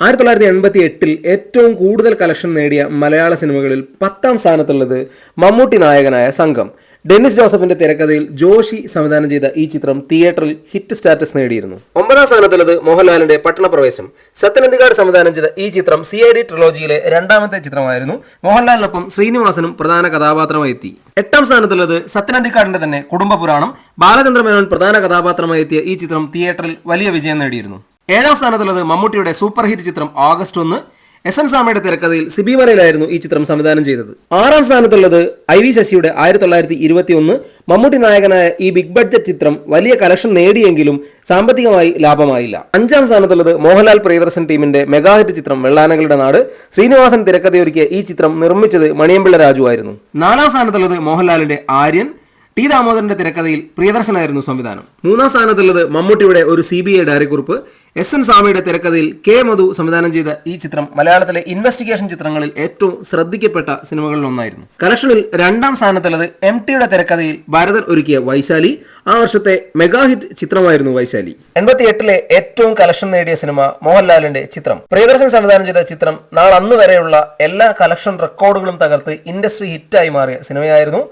ആയിരത്തി തൊള്ളായിരത്തി എൺപത്തി എട്ടിൽ ഏറ്റവും കൂടുതൽ കളക്ഷൻ നേടിയ മലയാള സിനിമകളിൽ പത്താം സ്ഥാനത്തുള്ളത് മമ്മൂട്ടി നായകനായ സംഘം. ഡെന്നിസ് ജോസഫിന്റെ തിരക്കഥയിൽ ജോഷി സംവിധാനം ചെയ്ത ഈ ചിത്രം തിയേറ്ററിൽ ഹിറ്റ് സ്റ്റാറ്റസ് നേടിയിരുന്നു. ഒമ്പതാം സ്ഥാനത്തുള്ളത് മോഹൻലാലിന്റെ പട്ടണപ്രവേശം. സത്യനന്ദിക്കാട് സംവിധാനം ചെയ്ത ഈ ചിത്രം സി ഐ ഡി ട്രിലോജിയിലെ രണ്ടാമത്തെ ചിത്രമായിരുന്നു. മോഹൻലാലിനൊപ്പം ശ്രീനിവാസനും പ്രധാന കഥാപാത്രമായി എത്തി എട്ടാം സ്ഥാനത്തുള്ളത് സത്യനന്ദിക്കാടിന്റെ തന്നെ കുടുംബ പുരാണം. ബാലചന്ദ്രമേനോൻ പ്രധാന കഥാപാത്രമായി എത്തിയ ഈ ചിത്രം തിയേറ്ററിൽ വലിയ വിജയം നേടിയിരുന്നു. ഏഴാം സ്ഥാനത്തുള്ളത് മമ്മൂട്ടിയുടെ സൂപ്പർ ഹിറ്റ് ചിത്രം ഓഗസ്റ്റ് ഒന്ന്. എസ് എൻ സാമയുടെ തിരക്കഥയിൽ സിബി വരയിലായിരുന്നു ഈ ചിത്രം സംവിധാനം ചെയ്തത്. ആറാം സ്ഥാനത്തുള്ളത് ഐ വി ശശിയുടെ ആയിരത്തി തൊള്ളായിരത്തി ഇരുപത്തി ഒന്ന് മമ്മൂട്ടി നായകനായ ഈ ബിഗ് ബഡ്ജറ്റ് ചിത്രം വലിയ കലക്ഷൻ നേടിയെങ്കിലും സാമ്പത്തികമായി ലാഭമായില്ല. അഞ്ചാം സ്ഥാനത്തുള്ളത് മോഹൻലാൽ പ്രിയദർശൻ ടീമിന്റെ മെഗാഹിറ്റ് ചിത്രം വെള്ളാനകളുടെ നാട്. ശ്രീനിവാസൻ തിരക്കഥയൊരുക്കിയ ഈ ചിത്രം നിർമ്മിച്ചത് മണിയമ്പിള്ള രാജു ആയിരുന്നു. നാലാം സ്ഥാനത്തുള്ളത് മോഹൻലാലിന്റെ ആര്യൻ. ടി ദാമോദരന്റെ തിരക്കഥയിൽ പ്രിയദർശനായിരുന്നു സംവിധാനം. മൂന്നാം സ്ഥാനത്തുള്ളത് മമ്മൂട്ടിയുടെ ഒരു സി ബി ഐ ഡയറിക്കുറിപ്പ് എസ് എൻ സ്വാമിയുടെ തിരക്കഥയിൽ കെ മധു സംവിധാനം ചെയ്ത ഈ ചിത്രം മലയാളത്തിലെ ഇൻവെസ്റ്റിഗേഷൻ ചിത്രങ്ങളിൽ ഏറ്റവും ശ്രദ്ധിക്കപ്പെട്ട സിനിമകളിൽ ഒന്നായിരുന്നു കളക്ഷനിൽ രണ്ടാം സ്ഥാനത്തുള്ളത് എം ടിയുടെ തിരക്കഥയിൽ ഭാരതൻ ഒരുക്കിയ വൈശാലി. ആ വർഷത്തെ മെഗാ ഹിറ്റ് ചിത്രമായിരുന്നു വൈശാലി. എൺപത്തി എട്ടിലെ ഏറ്റവും കളക്ഷൻ നേടിയ സിനിമ മോഹൻലാലിന്റെ ചിത്രം. പ്രിയദർശൻ സംവിധാനം ചെയ്ത ചിത്രം നാളന്നു വരെയുള്ള എല്ലാ കളക്ഷൻ റെക്കോർഡുകളും തകർത്ത് ഇൻഡസ്ട്രി ഹിറ്റായി മാറിയ സിനിമയായിരുന്നു